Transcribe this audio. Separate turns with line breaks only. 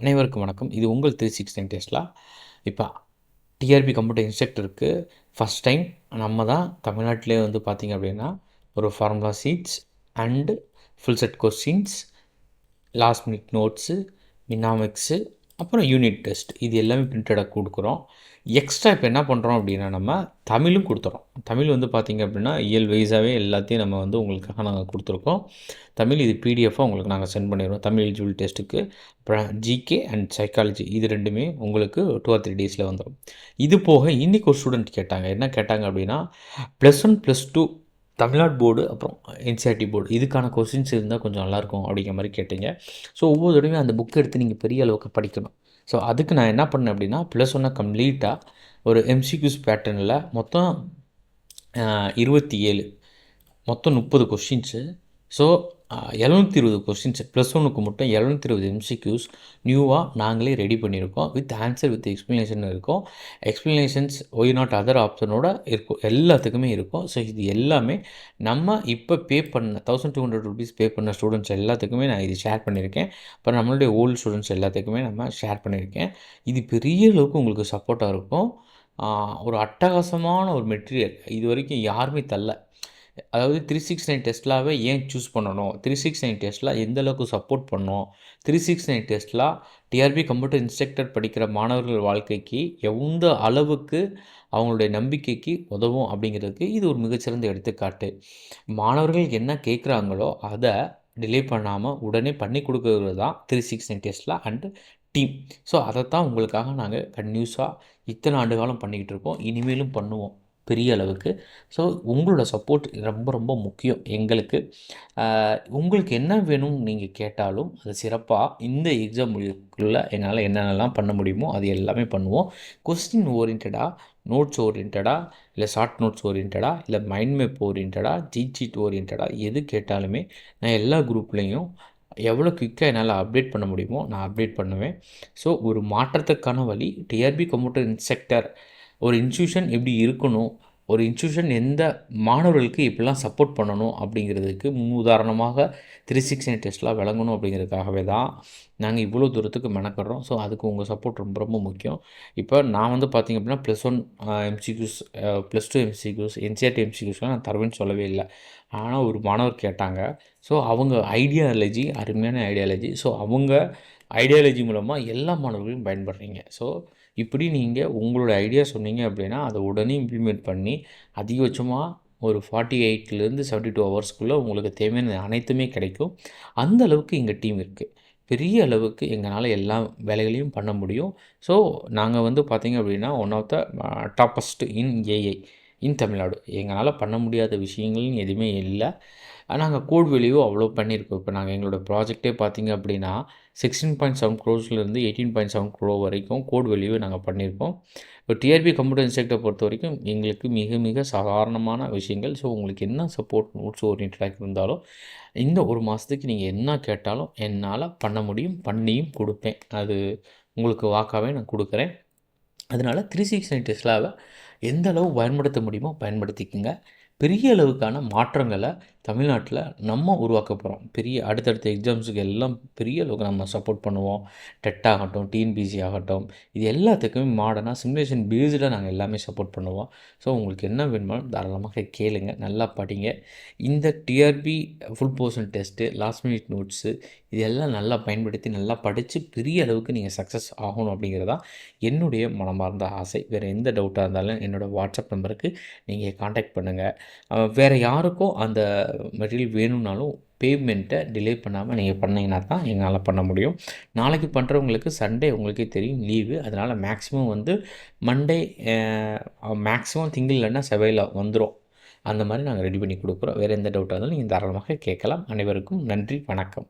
அனைவருக்கும் வணக்கம். இது உங்கள் த்ரீ சிக்ஸ் நைன் டெஸ்ட்லா இப்போ டிஆர்பி கம்ப்யூட்டர் இன்ஸ்ட்ரக்டருக்கு ஃபஸ்ட் டைம் நம்ம தான் தமிழ்நாட்டிலே வந்து பார்த்திங்க அப்படின்னா ஒரு formula sheets and full set questions last minute notes மினாமிக்ஸு அப்புறம் யூனிட் டெஸ்ட் இது எல்லாமே பிரிண்டடாக கொடுக்குறோம். எக்ஸ்ட்ரா இப்போ என்ன பண்ணுறோம் அப்படின்னா நம்ம தமிழும் கொடுத்துறோம். தமிழ் வந்து பார்த்திங்க அப்படின்னா இயல் வைஸாகவே எல்லாத்தையும் நம்ம வந்து உங்களுக்காக நாங்கள் கொடுத்துருக்கோம். தமிழ் இது பிடிஎஃபாக உங்களுக்கு நாங்கள் சென்ட் பண்ணிடுவோம் தமிழ் எலிஜிபிள் டெஸ்ட்டுக்கு அப்புறம் ஜிகே அண்ட் சைக்காலஜி இது ரெண்டுமே உங்களுக்கு டூ ஆர் த்ரீ டேஸில் வந்துடும் இது போக இன்றைக்கி ஒரு ஸ்டூடெண்ட் கேட்டாங்க. என்ன கேட்டாங்க அப்படின்னா plus one plus two Tamil Nadu board அப்புறம் என்சிஆர்டி போர்டு இதுக்கான கொஸ்டின்ஸ் இருந்தால் கொஞ்சம் நல்லாயிருக்கும் அப்படிங்கிற மாதிரி கேட்டீங்க. ஸோ ஒவ்வொரு தடவையும் அந்த புக் எடுத்து நீங்கள் பெரிய அளவுக்கு படிக்கணும். ஸோ அதுக்கு நான் என்ன பண்ணேன் அப்படின்னா ப்ளஸ் ஒன்னாக கம்ப்ளீட்டாக ஒரு எம்சிக்யூஸ் பேட்டர்னில் மொத்தம் இருபத்தி ஏழு மொத்தம் முப்பது கொஷின்ஸு ஸோ எழுநூற்றி இருபது கொஸ்டின்ஸ் ப்ளஸ் ஒன்றுக்கு மட்டும் எழுநூற்றி இருபது எம்சிக்யூஸ் நியூவாக நாங்களே ரெடி பண்ணியிருக்கோம். வித் ஆன்சர் வித் எக்ஸ்ப்ளனேஷன் இருக்கும். எக்ஸ்ப்ளனேஷன்ஸ் ஒய் நாட் அதர் ஆப்ஷனோட இருக்கும் எல்லாத்துக்குமே இருக்கும். ஸோ இது எல்லாமே நம்ம இப்போ பே பண்ண thousand two hundred rupees pay பண்ண ஸ்டூடெண்ட்ஸ் எல்லாத்துக்குமே நான் இது ஷேர் பண்ணியிருக்கேன். அப்புறம் நம்மளுடைய ஓல்டு ஸ்டூடெண்ட்ஸ் எல்லாத்துக்குமே நம்ம ஷேர் பண்ணியிருக்கேன். இது பெரிய அளவுக்கு உங்களுக்கு சப்போர்ட்டாக இருக்கும். ஒரு அட்டகாசமான ஒரு மெட்டீரியல் இது வரைக்கும் யாருமே தரல அதாவது த்ரீ சிக்ஸ் நைன் டெஸ்ட்லாவே ஏன் சூஸ் பண்ணணும்? த்ரீ சிக்ஸ் நைன் டெஸ்ட்லாம் எந்த அளவுக்கு சப்போர்ட் பண்ணும்? த்ரீ சிக்ஸ் நைன் டெஸ்ட்லாம் டிஆர்பி கம்ப்யூட்டர் இன்ஸ்ட்ரக்டர் படிக்கிற மாணவர்கள் வாழ்க்கைக்கு எந்த அளவுக்கு அவங்களுடைய நம்பிக்கைக்கு உதவும் அப்படிங்கிறதுக்கு இது ஒரு மிகச்சிறந்த எடுத்துக்காட்டு. மாணவர்கள் என்ன கேட்குறாங்களோ அதை டிலே பண்ணாமல் உடனே பண்ணி கொடுக்கறது தான் த்ரீ சிக்ஸ் நைன் டெஸ்ட்லாம் அண்டு டீம் ஸோ அதை தான் உங்களுக்காக நாங்கள் கன்யூஸாக இத்தனை ஆண்டு காலம் பண்ணிக்கிட்டு இருக்கோம். இனிமேலும் பண்ணுவோம். பெரிய அளவுக்கு. ஸோ உங்களோட சப்போர்ட் ரொம்ப ரொம்ப முக்கியம். எங்களுக்கு உங்களுக்கு என்ன வேணும் நீங்கள் கேட்டாலும் அது சிறப்பாக இந்த எக்ஸாம் முடிவுக்குள்ளே என்னால் என்னென்னலாம் பண்ண முடியுமோ அது எல்லாமே பண்ணுவோம். கொஸ்டின் ஓரியன்டாக நோட்ஸ் ஓரியன்டாக இல்லை ஷார்ட் நோட்ஸ் ஓரியன்டாக இல்லை மைண்ட் மேப் ஓரியன்டாக ஜிஜிட் ஓரியன்டாக எது கேட்டாலுமே நான் எல்லா குரூப்லேயும் எவ்வளோ குயிக்காக என்னால் அப்டேட் பண்ண முடியுமோ நான் அப்டேட் பண்ணுவேன். ஸோ ஒரு மாற்றத்துக்கான வழி டிஆர்பி கம்ப்யூட்டர் இன்ஸ்ட்ரக்டர் ஒரு இன்ஸ்டியூஷன் எப்படி இருக்கணும் ஒரு இன்ஸ்டியூஷன் எந்த மாணவர்களுக்கு இப்படிலாம் சப்போர்ட் பண்ணணும் அப்படிங்கிறதுக்கு முன் உதாரணமாக த்ரீ சிக்ஸ் நைன் டெஸ்ட்லாம் விளங்கணும் அப்படிங்கிறதுக்காகவே தான் நாங்கள் இவ்வளோ தூரத்துக்கு மெனக்கிறோம் ஸோ அதுக்கு உங்கள் சப்போர்ட் ரொம்ப ரொம்ப முக்கியம். இப்போ நான் வந்து பார்த்திங்க அப்படின்னா plus one MCQs plus two MCQs NCERT எம்சிக்யூஸ்லாம் நான் தருவேன்னு சொல்லவே இல்லை. ஆனால் ஒரு மாணவர் கேட்டாங்க. ஸோ அவங்க ஐடியாலஜி அருமையான ஐடியாலஜி ஸோ அவங்க ஐடியாலஜி மூலமாக எல்லா மாணவர்களையும் பயன்படுறீங்க. ஸோ இப்படி நீங்கள் உங்களோட ஐடியா சொன்னீங்க அப்படின்னா அதை உடனே இம்ப்ளிமெண்ட் பண்ணி அதிகபட்சமாக ஒரு ஃபார்ட்டி எயிட்லேருந்து செவன்ட்டி டூ ஹவர்ஸ்க்குள்ளே உங்களுக்கு தேவையான அனைத்துமே கிடைக்கும். அந்த அளவுக்கு எங்கள் டீம் இருக்குது பெரிய அளவுக்கு எங்களால் எல்லா வேலைகளையும் பண்ண முடியும். ஸோ நாங்கள் வந்து பார்த்திங்க அப்படின்னா one of the toppest in AI in Tamil Nadu. எங்களால் பண்ண முடியாத விஷயங்கள்னு எதுவுமே இல்லை. நாங்கள் கோட் அவ்வளோ பண்ணியிருக்கோம். இப்போ நாங்கள் எங்களோட ப்ராஜெக்டே பார்த்திங்க அப்படின்னா சிக்ஸ்டீன் பாயிண்ட் செவன் க்ரோஸ்லேருந்து எயிட்டீன் பாயிண்ட் செவன் க்ரோ வரைக்கும் கோட் வேல்யூவை நாங்கள் பண்ணியிருக்கோம். இப்போ டிஆர்பி கம்ப்யூட்டர் இன்ஸ்ட்ரக்டரை பொறுத்த வரைக்கும் எங்களுக்கு மிக மிக சாதாரணமான விஷயங்கள். ஸோ உங்களுக்கு என்ன சப்போர்ட் நோட்ஸ் ஓரியன்டாக இருந்தாலும் இந்த ஒரு மாதத்துக்கு நீங்கள் என்ன கேட்டாலும் என்னால் பண்ண முடியும் பண்ணியும் கொடுப்பேன். அது உங்களுக்கு வாக்காகவே நான் கொடுக்குறேன். அதனால் த்ரீ சிக்ஸ் நைன் டெஸ்லாவை எந்த அளவு பயன்படுத்த முடியுமோ பயன்படுத்திக்கோங்க. பெரிய அளவுக்கான மாற்றங்களை தமிழ்நாட்டில் நம்ம உருவாக்க போகிறோம் பெரிய அடுத்தடுத்த எக்ஸாம்ஸுக்கு எல்லாம் பெரிய அளவுக்கு நம்ம சப்போர்ட் பண்ணுவோம். டெட் ஆகட்டும் டிஎன்பிசி ஆகட்டும் இது எல்லாத்துக்குமே மாடர்னாக சிமுலேஷன் பேஸ்டில் நாங்கள் எல்லாமே சப்போர்ட் பண்ணுவோம். ஸோ உங்களுக்கு என்ன வேணுமாலும் தாராளமாக கேளுங்க நல்லா படிங்க. இந்த TRB full portion test last minute notes இது எல்லாம் நல்லா பயன்படுத்தி நல்லா படித்து பெரிய அளவுக்கு நீங்கள் சக்ஸஸ் ஆகணும் அப்படிங்கிறதா என்னுடைய மனமார்ந்த ஆசை. வேறு எந்த டவுட்டாக இருந்தாலும் என்னோடய வாட்ஸ்அப் நம்பருக்கு நீங்கள் காண்டாக்ட் பண்ணுங்கள் வேறு யாருக்கும் அந்த மெட்டீரியல் வேணும்னாலும் பேமெண்ட்டை டிலே பண்ணாமல் நீங்கள் பண்ணிங்கன்னா தான் எங்களால் பண்ண முடியும். நாளைக்கு பண்ணுறவங்களுக்கு சண்டே உங்களுக்கே தெரியும் லீவு அதனால் மேக்ஸிமம் வந்து மண்டே மேக்ஸிமம் திங்கள் இல்லைன்னா செவையில் வந்துடும் அந்த மாதிரி நாங்கள் ரெடி பண்ணி கொடுக்குறோம். வேறு எந்த டவுட்டாக இருந்தாலும் நீங்கள் தாராளமாக கேட்கலாம். அனைவருக்கும் நன்றி. வணக்கம்.